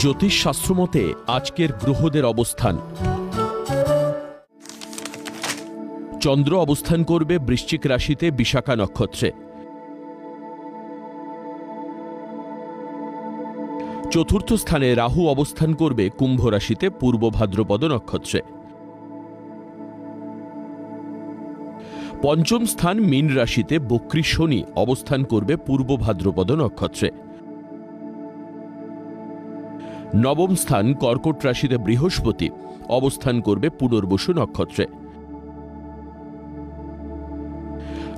জ্যোতিষশাস্ত্র মতে আজকের গ্রহদের অবস্থান। চন্দ্র অবস্থান করবে বৃশ্চিক রাশিতে বিশাখা নক্ষত্রে। চতুর্থ স্থানে রাহু অবস্থান করবে কুম্ভ রাশিতে পূর্ব ভাদ্রপদ নক্ষত্রে। পঞ্চম স্থান মীন রাশিতে বক্রী শনি অবস্থান করবে পূর্ব ভাদ্রপদ নক্ষত্রে। নবম স্থান কর্কট রাশিতে বৃহস্পতি। অবস্থান করবে পুনর্বসু নক্ষত্রে।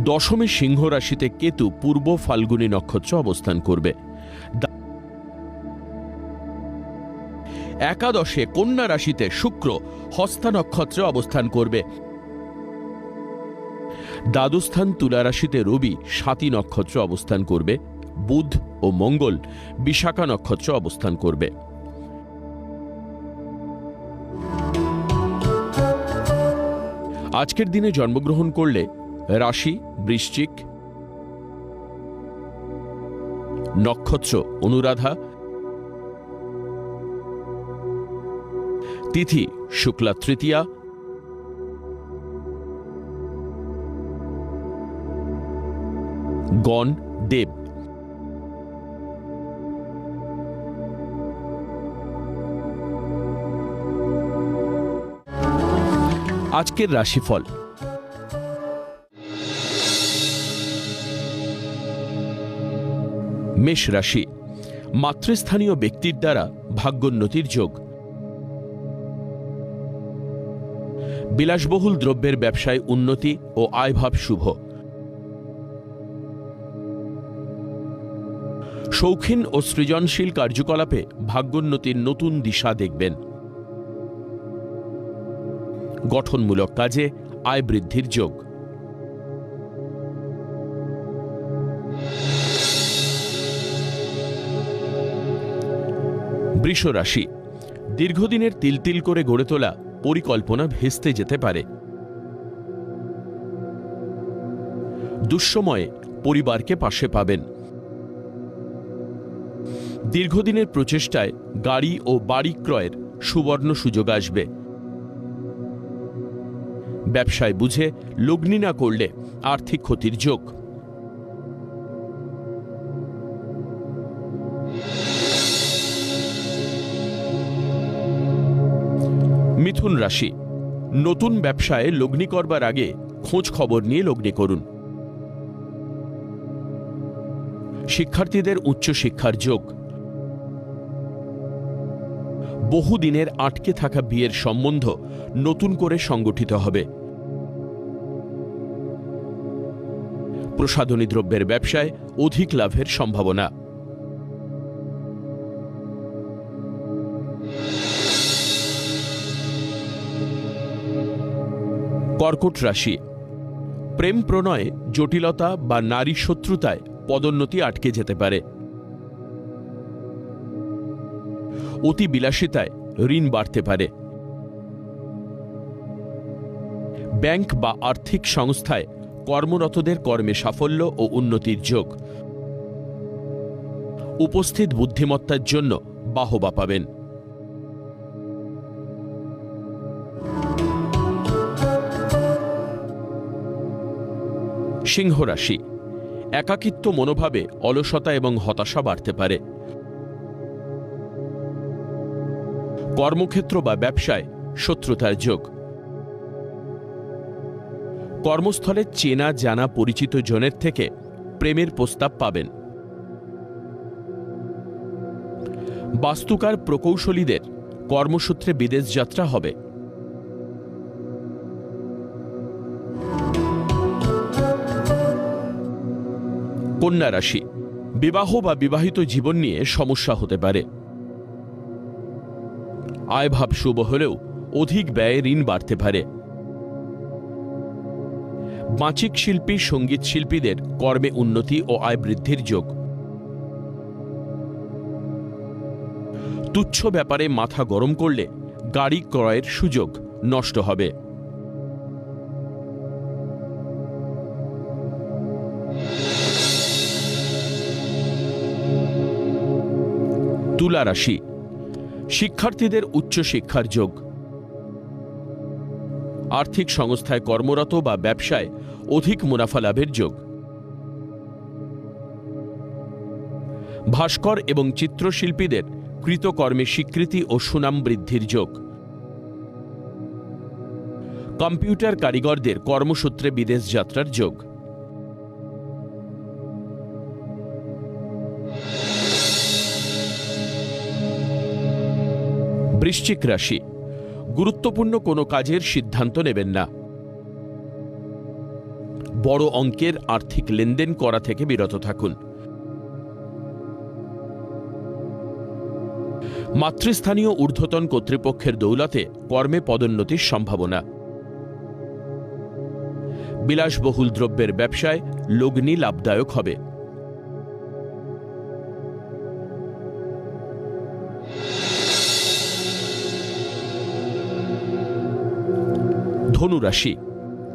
দশমে সিংহ রাশিতে কেতু পূর্ব ফাল্গুনী নক্ষত্র অবস্থান করবে। একাদশে কন্যা রাশিতে শুক্র হস্তা নক্ষত্রে অবস্থান করবে। দ্বাদস্থান তুলা রাশিতে রবি সাতী নক্ষত্র অবস্থান করবে। বুধ ও মঙ্গল বিশাখা নক্ষত্র অবস্থান করবে। আজকের দিনে জন্মগ্রহণ করলে রাশি বৃশ্চিক নক্ষত্র অনুরাধা তিথি শুক্লা তৃতীয়া গণ দেব আজকের রাশিফল। মেষ রাশি, মাতৃস্থানীয় ব্যক্তির দ্বারা ভাগ্যোন্নতির যোগ। বিলাসবহুল দ্রব্যের ব্যবসায় উন্নতি ও আয়ভাব শুভ। শৌখিন ও সৃজনশীল কার্যকলাপে ভাগ্যোন্নতির নতুন দিশা দেখবেন। গঠনমূলক কাজে আয় বৃদ্ধির যোগ। বৃষরাশি, দীর্ঘদিনের তিলতিল করে গড়ে তোলা পরিকল্পনা ভেস্তে যেতে পারে। দুঃসময়ে পরিবারকে পাশে পাবেন। দীর্ঘদিনের প্রচেষ্টায় গাড়ি ও বাড়ি ক্রয়ের সুবর্ণ সুযোগ আসবে। ব্যবসায় বুঝে লগ্নি না করলে আর্থিক ক্ষতির যোগ। মিথুন রাশি, নতুন ব্যবসায় লগ্নি করবার আগে খোঁজ খবর নিয়ে লগ্নি করুন। শিক্ষার্থীদের উচ্চশিক্ষার যোগ। বহুদিনের আটকে থাকা বিয়ের সম্বন্ধ নতুন করে সংগঠিত হবে। প্রসাধনী দ্রব্যের ব্যবসায় অধিক লাভের সম্ভাবনা। কর্কট রাশি। প্রেম প্রণয়ে, জটিলতা বা নারী শত্রুতায় পদোন্নতি আটকে যেতে পারে। অতি বিলাসিতায় ঋণ বাড়তে পারে। ব্যাংক বা আর্থিক সংস্থায় কর্মরতদের কর্মে সাফল্য ও উন্নতির যোগ। উপস্থিত বুদ্ধিমত্তার জন্য বাহবা পাবেন। সিংহ রাশি। একাকিত্ব মনোভাবে অলসতা এবং হতাশা বাড়তে পারে। কর্মক্ষেত্র বা ব্যবসায় শত্রুতার যোগ। কর্মস্থলে চেনা জানা পরিচিত জনের থেকে প্রেমের প্রস্তাব পাবেন। বাস্তুকার প্রকৌশলীদের কর্মসূত্রে বিদেশ যাত্রা হবে। কন্যা রাশি, বিবাহ বা বিবাহিত জীবন নিয়ে সমস্যা হতে পারে। আয়ভাব শুভ হলেও অধিক ব্যয় ঋণ বাড়তে পারে। বাচিক শিল্পী, সংগীত শিল্পীদের কর্মে উন্নতি ও আয় বৃদ্ধির যোগ। তুচ্ছ ব্যাপারে মাথা গরম করলে গাড়ি ক্রয়ের সুযোগ নষ্ট হবে। তুলা রাশি। শিক্ষার্থীদের উচ্চশিক্ষার যোগ। আর্থিক সংস্থায় কর্মরত বা ব্যবসায় অধিক মুনাফা লাভের যোগ। ভাস্কর এবং চিত্রশিল্পীদের কৃতকর্মে স্বীকৃতি ও সুনাম বৃদ্ধির যোগ। কম্পিউটার কারিগরদের কর্মসূত্রে বিদেশ যাত্রার যোগ। বৃশ্চিক রাশি গুরুত্বপূর্ণ কোনো কাজের সিদ্ধান্ত নেবেন না। বড় অঙ্কের আর্থিক লেনদেন করা থেকে বিরত থাকুন। মাতৃস্থানীয় ঊর্ধ্বতন কর্তৃপক্ষের দৌলতে কর্মে পদোন্নতির সম্ভাবনা। বিলাসবহুল দ্রব্যের ব্যবসায় লগ্নি লাভদায়ক হবে। ধনুরাশি।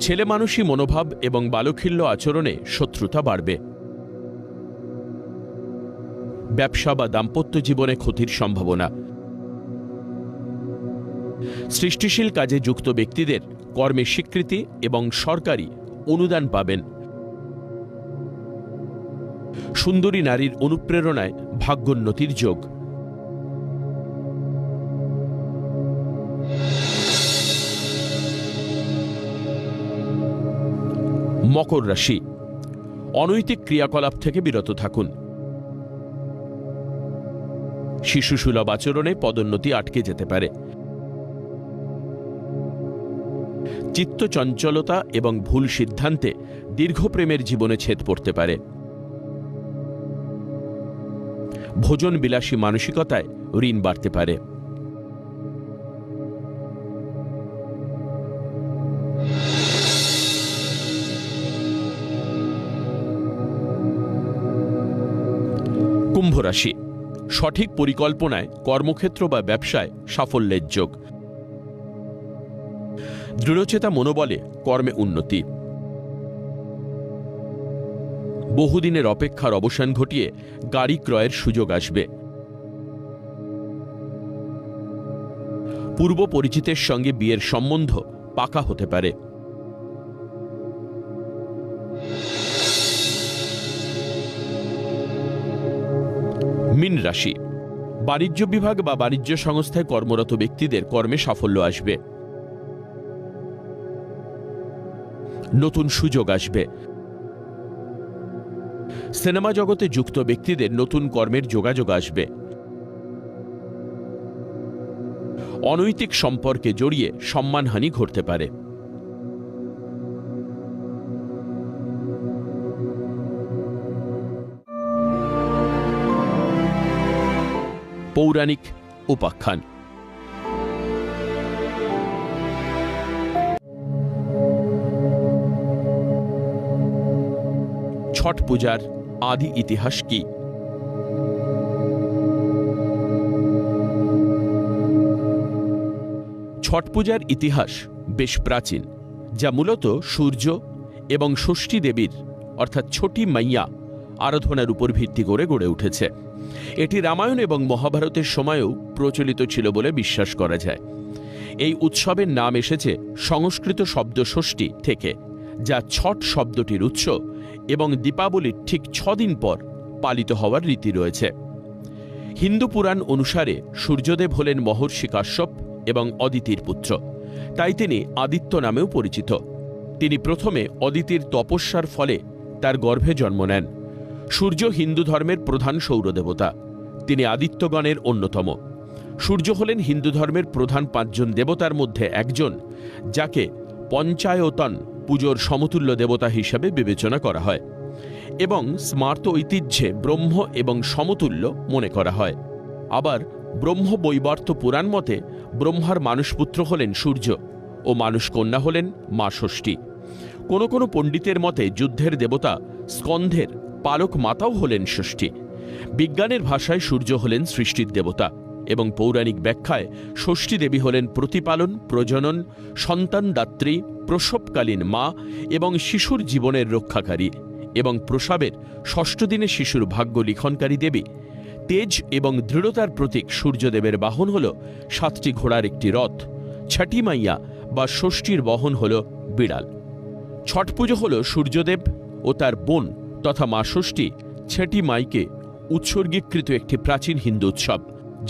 ছেলে মানুষই মনোভাব এবং বালখিল্য আচরণে শত্রুতা বাড়বে। ব্যবসা বা দাম্পত্য জীবনে ক্ষতির সম্ভাবনা। সৃষ্টিশীল কাজে যুক্ত ব্যক্তিদের কর্মে স্বীকৃতি এবং সরকারি অনুদান পাবেন। সুন্দরী নারীর অনুপ্রেরণায় ভাগ্যোন্নতির যোগ। মকর রাশি। অনৈতিক ক্রিয়াকলাপ থেকে বিরত থাকুন। শিশুসুলভ আচরণে পদোন্নতি আটকে যেতে পারে। চিত্ত চঞ্চলতা এবং ভুল সিদ্ধান্তে দীর্ঘ প্রেমের জীবনে ছেদ পড়তে পারে। ভোজন বিলাসী মানসিকতায় ঋণ বাড়তে পারে। কুম্ভ রাশি। সঠিক পরিকল্পনায় কর্মক্ষেত্র বা ব্যবসায় সাফল্যের যোগ। দৃঢ়চেতা মনোবলে কর্মে উন্নতি। বহুদিনের অপেক্ষার অবসান ঘটিয়ে গাড়ি ক্রয়ের সুযোগ আসবে। পূর্ব পরিচিতের সঙ্গে বিয়ের সম্বন্ধ পাকা হতে পারে। মিন রাশি। বাণিজ্য বিভাগ বা বাণিজ্য সংস্থায় কর্মরত ব্যক্তিদের কর্মে সাফল্য আসবে। নতুন সুযোগ আসবে। সিনেমা জগতে যুক্ত ব্যক্তিদের নতুন কর্মের যোগাযোগ আসবে। অনৈতিক সম্পর্কে জড়িয়ে সম্মানহানি ঘটতে পারে। পৌরাণিক উপাখ্যান। ছট পূজার আদি ইতিহাস কি? ছট পূজার ইতিহাস বেশ প্রাচীন, যা মূলত সূর্য এবং ষষ্ঠী দেবীর, অর্থাৎ ছোটি মাইয়া, আরাধনার উপর ভিত্তি করে গড়ে উঠেছে। এটি রামায়ণ এবং মহাভারতের সময়েও প্রচলিত ছিল বলে বিশ্বাস করা যায়। এই উৎসবের নাম এসেছে সংস্কৃত শব্দ ষষ্ঠী থেকে, যা ছট শব্দটির উৎস এবং দীপাবলির ঠিক ছদিন পর পালিত হওয়ার রীতি রয়েছে। হিন্দু পুরাণ অনুসারে সূর্যদেব হলেন মহর্ষি কাশ্যপ এবং অদিতির পুত্র, তাই তিনি আদিত্য নামেও পরিচিত। তিনি প্রথমে অদিতির তপস্যার ফলে তার গর্ভে জন্ম নেন। সূর্য হিন্দু ধর্মের প্রধান সৌরদেবতা। তিনি আদিত্যগণের অন্যতম। সূর্য হলেন হিন্দু ধর্মের প্রধান পাঁচজন দেবতার মধ্যে একজন, যাকে পঞ্চায়তন পুজোর সমতুল্য দেবতা হিসাবে বিবেচনা করা হয় এবং স্মার্ত ঐতিহ্যে ব্রহ্ম এবং সমতুল্য মনে করা হয়। আবার ব্রহ্ম বৈবর্ত পুরাণ মতে ব্রহ্মার মানুষপুত্র হলেন সূর্য ও মানুষকন্যা হলেন মা ষষ্ঠী। কোনো কোনো পণ্ডিতের মতে যুদ্ধের দেবতা স্কন্ধের পালক মাতাও হলেন ষষ্ঠী বিজ্ঞানের ভাষায় সূর্য হলেন সৃষ্টির দেবতা এবং পৌরাণিক ব্যাখ্যায় ষষ্ঠী দেবী হলেন প্রতিপালন, প্রজনন সন্তানদাত্রী প্রসবকালীন মা এবং শিশুর জীবনের রক্ষাকারী এবং প্রসাবের ষষ্ঠ দিনে শিশুর ভাগ্য লিখনকারী দেবী। তেজ এবং দৃঢ়তার প্রতীক সূর্যদেবের বাহন হল সাতটি ঘোড়ার একটি রথ, ছাটি মাইয়া বা ষষ্ঠীর বহন হল বিড়াল। ছট পুজো হল সূর্যদেব ও তার বোন তথা মা ষষ্ঠী ছেটি মাইকে উৎসর্গীকৃত একটি প্রাচীন হিন্দু উৎসব,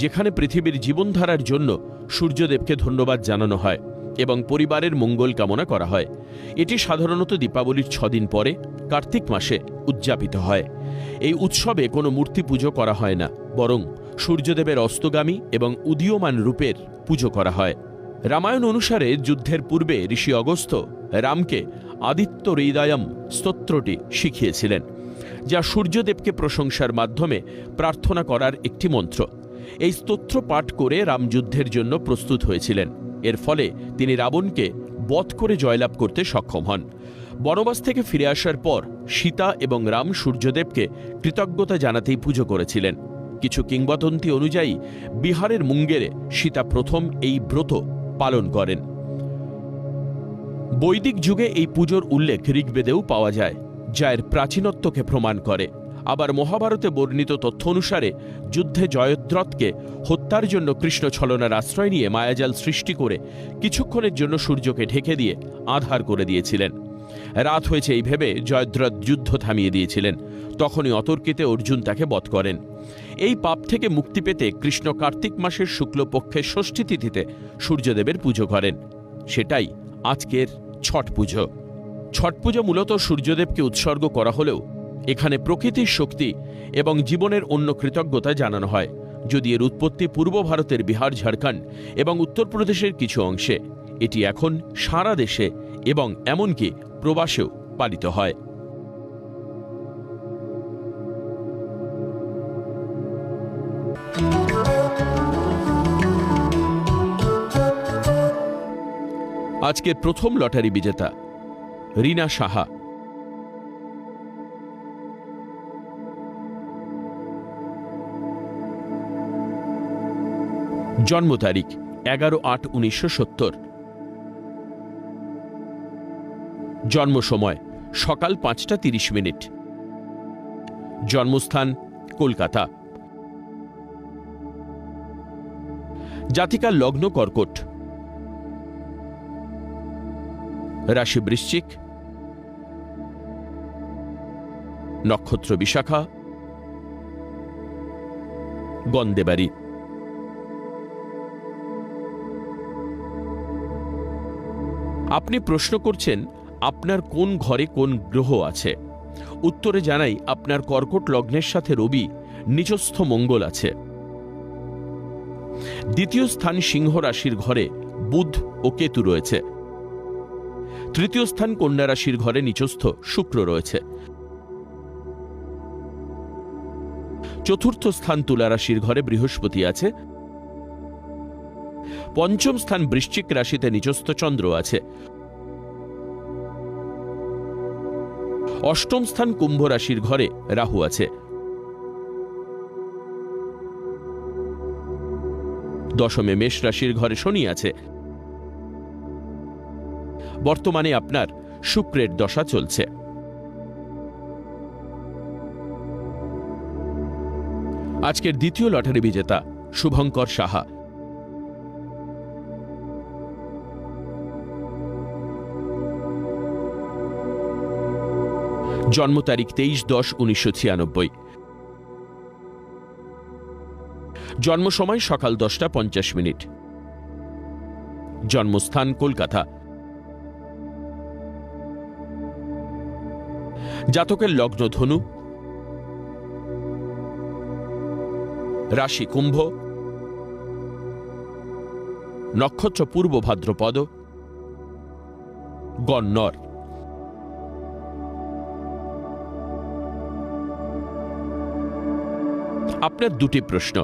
যেখানে পৃথিবীর জীবনধারার জন্য সূর্যদেবকে ধন্যবাদ জানানো হয় এবং পরিবারের মঙ্গল কামনা করা হয়। এটি সাধারণত দীপাবলির ছদিন পরে, কার্তিক মাসে উদযাপিত হয়। এই উৎসবে কোনো মূর্তি পুজো করা হয় না, বরং সূর্যদেবের অস্তগামী এবং উদীয়মান রূপের পুজো করা হয়। রামায়ণ অনুসারে যুদ্ধের পূর্বে ঋষি অগস্ত্য রামকে আদিত্য হৃদয়ম স্তোত্রটি শিখিয়েছিলেন, যা সূর্যদেবকে প্রশংসার মাধ্যমে প্রার্থনা করার একটি মন্ত্র। এই স্তোত্র পাঠ করে রামযুদ্ধের জন্য প্রস্তুত হয়েছিলেন। এর ফলে তিনি রাবণকে বধ করে জয়লাভ করতে সক্ষম হন। বনবাস থেকে ফিরে আসার পর সীতা এবং রাম সূর্যদেবকে কৃতজ্ঞতা জানাতেই পুজো করেছিলেন। কিছু কিংবদন্তি অনুযায়ী বিহারের মুঙ্গেরে সীতা প্রথম এই ব্রত পালন করেন। বৈদিক যুগে এই পুজোর উল্লেখ ঋগ্বেদেও পাওয়া যায়, যা এর প্রাচীনত্বকে প্রমাণ করে। আবার মহাভারতে বর্ণিত তথ্য অনুসারে যুদ্ধে জয়দ্রথকে হত্যার জন্য কৃষ্ণ ছলনার আশ্রয় নিয়ে মায়াজাল সৃষ্টি করে কিছুক্ষণের জন্য সূর্যকে ঢেকে দিয়ে আধার করে দিয়েছিলেন। রাত হয়েছে এই ভেবে জয়দ্রথ যুদ্ধ থামিয়ে দিয়েছিলেন। তখনই অতর্কিতে অর্জুন তাকে বধ করেন। এই পাপ থেকে মুক্তি পেতে কৃষ্ণ কার্তিক মাসের শুক্লপক্ষের ষষ্ঠী তিথিতে সূর্যদেবের পুজো করেন। সেটাই আজকের ছট পুজো। ছট পুজো মূলত সূর্যদেবকে উৎসর্গ করা হলেও এখানে প্রকৃতির শক্তি এবং জীবনের অন্য কৃতজ্ঞতা জানানো হয়, যদি এর উৎপত্তি পূর্ব ভারতের বিহার, ঝাড়খণ্ড এবং উত্তরপ্রদেশের কিছু অংশে। এটি এখন সারা দেশে এবং এমনকি প্রবাসেও পালিত হয়। আজকের প্রথম লটারি বিজেতা, রিনা সাহা। জন্ম তারিখ, এগারো আট উনিশশো সত্তর। জন্ম সময়, সকাল পাঁচটা তিরিশ মিনিট। জন্মস্থান, কলকাতা। জাতিকার লগ্ন কর্কট। রাশি বৃশ্চিক নক্ষত্র বিশাখা গন্দেবাড়ি আপনি প্রশ্ন করছেন, আপনার কোন ঘরে কোন গ্রহ আছে? উত্তরে জানাই, আপনার কর্কট লগ্নের সাথে রবি নিচস্থ মঙ্গল আছে। দ্বিতীয় স্থান সিংহ রাশির ঘরে বুধ ও কেতু রয়েছে। তৃতীয় স্থান কন্যা রাশির ঘরে নিচস্থ শুক্র রয়েছে। চতুর্থ স্থান তুলা রাশির ঘরে বৃহস্পতি আছে। পঞ্চম স্থান বৃশ্চিক রাশিতে নিচস্থ চন্দ্র আছে। অষ্টম স্থান কুম্ভ রাশির ঘরে রাহু আছে। দশমে মেষ রাশির ঘরে শনি আছে। বর্তমানে আপনার শুক্রের দশা চলছে। আজকের দ্বিতীয় লটারি বিজেতা শুভঙ্কর সাহা। জন্ম তারিখ তেইশ দশ উনিশশো ছিয়ানব্বই। জন্ম সময় সকাল দশটা পঞ্চাশ মিনিট। জন্মস্থান কলকাতা। জাতকের লগ্ন ধনু, রাশি কুম্ভ, নক্ষত্র পূর্ব ভাদ্রপদ গন্নর আপনার দুটি প্রশ্ন,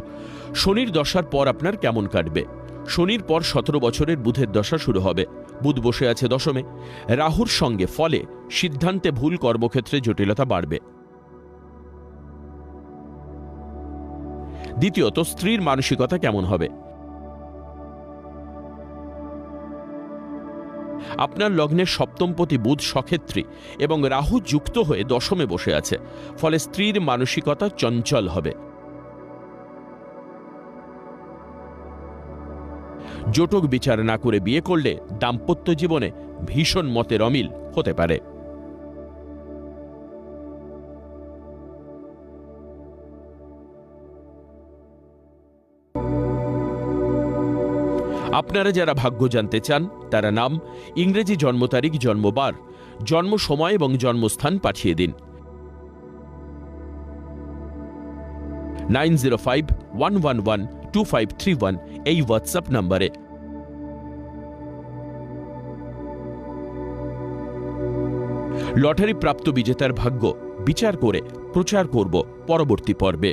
শনির দশার পর আপনার কেমন কাটবে? শনির পর সতেরো বছরের বুধের দশা শুরু হবে। বুধ বসে আছে দশমে। রাহুর সঙ্গে ফলে সিদ্ধান্তে ভুল কর্মক্ষেত্রে জটিলতা বাড়বে। দ্বিতীয়ত, স্ত্রীর মানসিকতা কেমন হবে? আপনার লগ্নের সপ্তমপতি বুধ সক্ষেত্রী এবং রাহু যুক্ত হয়ে দশমে বসে আছে। ফলে স্ত্রীর মানসিকতা চঞ্চল হবে। জটক বিচার না করে বিয়ে করলে দাম্পত্য জীবনে ভীষণ মতের অমিল হতে পারে। আপনারা যারা ভাগ্য জানতে চান, তারা নাম, ইংরেজি জন্ম তারিখ জন্মবার জন্ম সময় এবং জন্মস্থান পাঠিয়ে দিন। Nine zero five one one one two five three one এই হোয়াটসঅ্যাপ নম্বরে। লটারি প্রাপ্ত বিজেতার ভাগ্য, বিচার করে প্রচার করব পরবর্তী পর্বে।